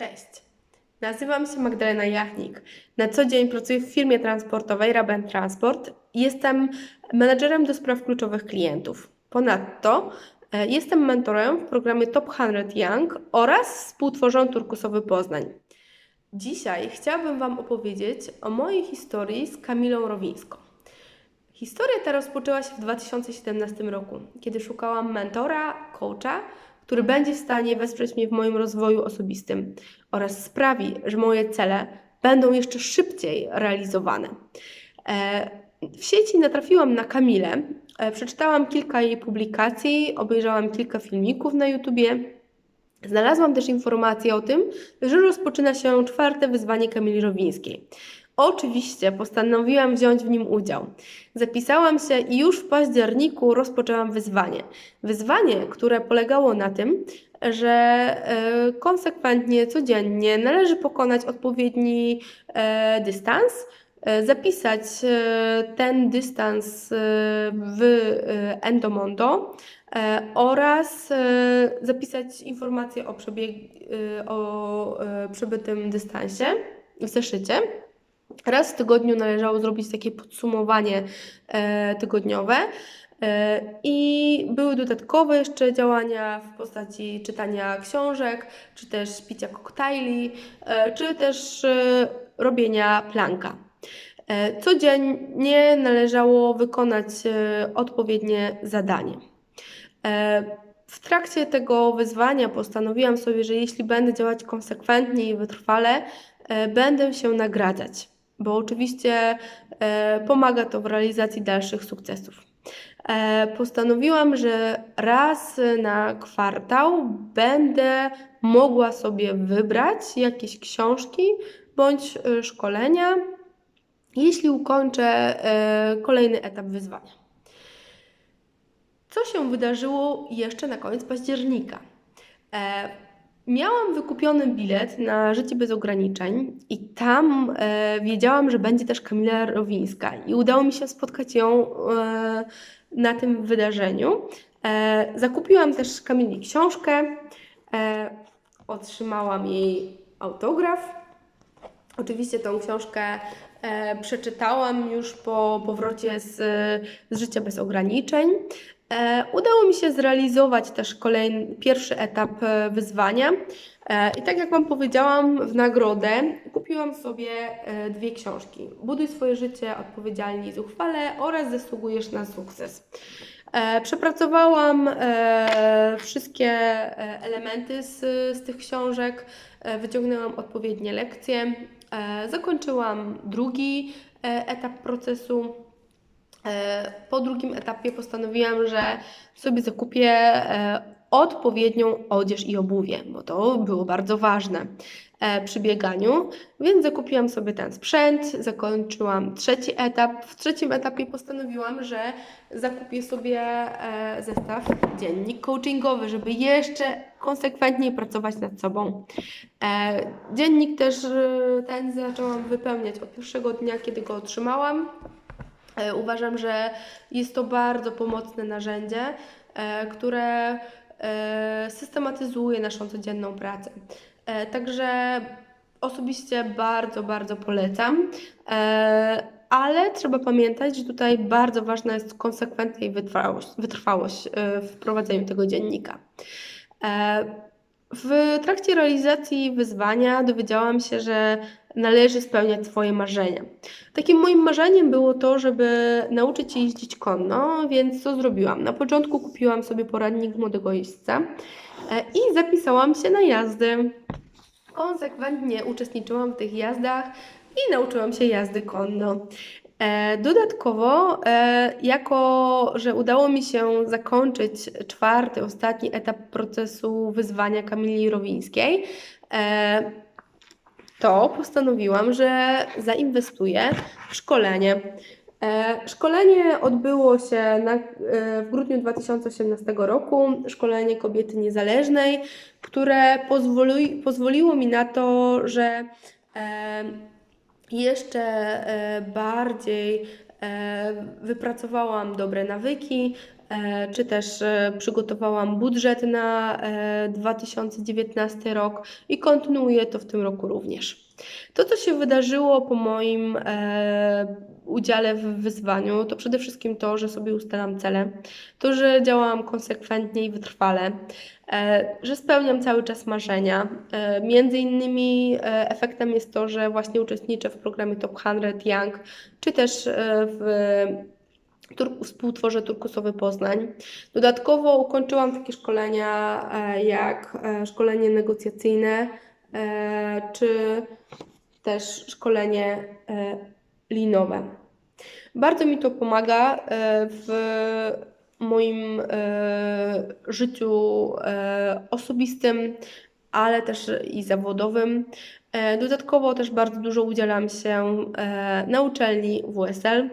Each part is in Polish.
Cześć. Nazywam się Magdalena Jachnik. Na co dzień pracuję w firmie transportowej Raben Transport. Jestem menedżerem do spraw kluczowych klientów. Ponadto e, jestem mentorem w programie Top 100 Young oraz współtworzą Turkusowy Poznań. Dzisiaj chciałabym Wam opowiedzieć o mojej historii z Kamilą Rowińską. Historia ta rozpoczęła się w 2017 roku, kiedy szukałam mentora, coacha, który będzie w stanie wesprzeć mnie w moim rozwoju osobistym oraz sprawi, że moje cele będą jeszcze szybciej realizowane. E, W sieci natrafiłam na Kamilę, e, przeczytałam kilka jej publikacji, obejrzałam kilka filmików na YouTubie. Znalazłam też informację o tym, że rozpoczyna się czwarte wyzwanie Kamili Rowińskiej. Oczywiście postanowiłam wziąć w nim udział. Zapisałam się i już w październiku rozpoczęłam wyzwanie. Wyzwanie, które polegało na tym, że e, konsekwentnie, codziennie należy pokonać odpowiedni e, dystans, e, zapisać ten dystans w Endomondo oraz zapisać informacje o, przebieg, o przebytym dystansie w zeszycie. Raz w tygodniu należało zrobić takie podsumowanie e, tygodniowe. E, I były dodatkowe jeszcze działania w postaci czytania książek, czy też picia koktajli, e, czy też e, robienia planka. Codziennie należało wykonać odpowiednie zadanie. W trakcie tego wyzwania postanowiłam sobie, że jeśli będę działać konsekwentnie i wytrwale, będę się nagradzać, bo oczywiście e, pomaga to w realizacji dalszych sukcesów. E, Postanowiłam, że raz na kwartał będę mogła sobie wybrać jakieś książki bądź e, szkolenia, jeśli ukończę kolejny etap wyzwania. Co się wydarzyło jeszcze na koniec października? Miałam wykupiony bilet na Życie bez ograniczeń i tam e, wiedziałam, że będzie też Kamila Rowińska i udało mi się spotkać ją e, na tym wydarzeniu. E, zakupiłam też Kamili książkę, e, otrzymałam jej autograf. Oczywiście tą książkę e, przeczytałam już po powrocie z, z Życia bez ograniczeń. E, udało mi się zrealizować też kolejny, pierwszy etap e, wyzwania. E, I tak jak Wam powiedziałam, w nagrodę kupiłam sobie e, dwie książki. Buduj swoje życie odpowiedzialnie i zuchwale oraz zasługujesz na sukces. E, Przepracowałam e, wszystkie e, elementy z, z tych książek, wyciągnęłam odpowiednie lekcje, zakończyłam drugi etap procesu. Po drugim etapie postanowiłam, że sobie zakupię odpowiednią odzież i obuwie, bo to było bardzo ważne e, przy bieganiu, więc zakupiłam sobie ten sprzęt, zakończyłam trzeci etap. W trzecim etapie postanowiłam, że zakupię sobie e, zestaw dziennik coachingowy, żeby jeszcze konsekwentniej pracować nad sobą. E, Dziennik też ten zaczęłam wypełniać od pierwszego dnia, kiedy go otrzymałam. Uważam, że jest to bardzo pomocne narzędzie, które systematyzuje naszą codzienną pracę. E, Także osobiście bardzo, bardzo polecam. E, Ale trzeba pamiętać, że tutaj bardzo ważna jest konsekwencja i wytrwałość, wytrwałość e, w prowadzeniu tego dziennika. W trakcie realizacji wyzwania dowiedziałam się, że należy spełniać swoje marzenia. Takim moim marzeniem było to, żeby nauczyć się jeździć konno, więc co zrobiłam? Na początku kupiłam sobie poradnik młodego jeźdźca e, i zapisałam się na jazdy. Konsekwentnie uczestniczyłam w tych jazdach i nauczyłam się jazdy konno. E, Dodatkowo, e, jako że udało mi się zakończyć czwarty, ostatni etap procesu wyzwania Kamili Rowińskiej, e, to postanowiłam, że zainwestuję w szkolenie. Szkolenie odbyło się na, w grudniu 2018 roku, szkolenie kobiety niezależnej, które pozwoli, pozwoliło mi na to, że jeszcze e, bardziej e, wypracowałam dobre nawyki, e, czy też przygotowałam budżet na e, 2019 rok i kontynuuję to w tym roku również. To, co się wydarzyło po moim e, udziale w wyzwaniu, to przede wszystkim to, że sobie ustalam cele, to, że działałam konsekwentnie i wytrwale, e, że spełniam cały czas marzenia. E, między innymi e, efektem jest to, że właśnie uczestniczę w programie Top 100 Young, czy też e, w Tur- współtworzę Turkusowy Poznań. Dodatkowo ukończyłam takie szkolenia e, jak e, szkolenie negocjacyjne, czy też szkolenie e, linowe. Bardzo mi to pomaga e, w moim e, życiu e, osobistym, ale też i zawodowym. E, Dodatkowo też bardzo dużo udzielam się e, na uczelni WSL.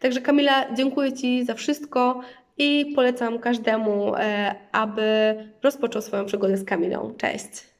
Także Kamila, dziękuję Ci za wszystko i polecam każdemu, e, aby rozpoczął swoją przygodę z Kamilą. Cześć!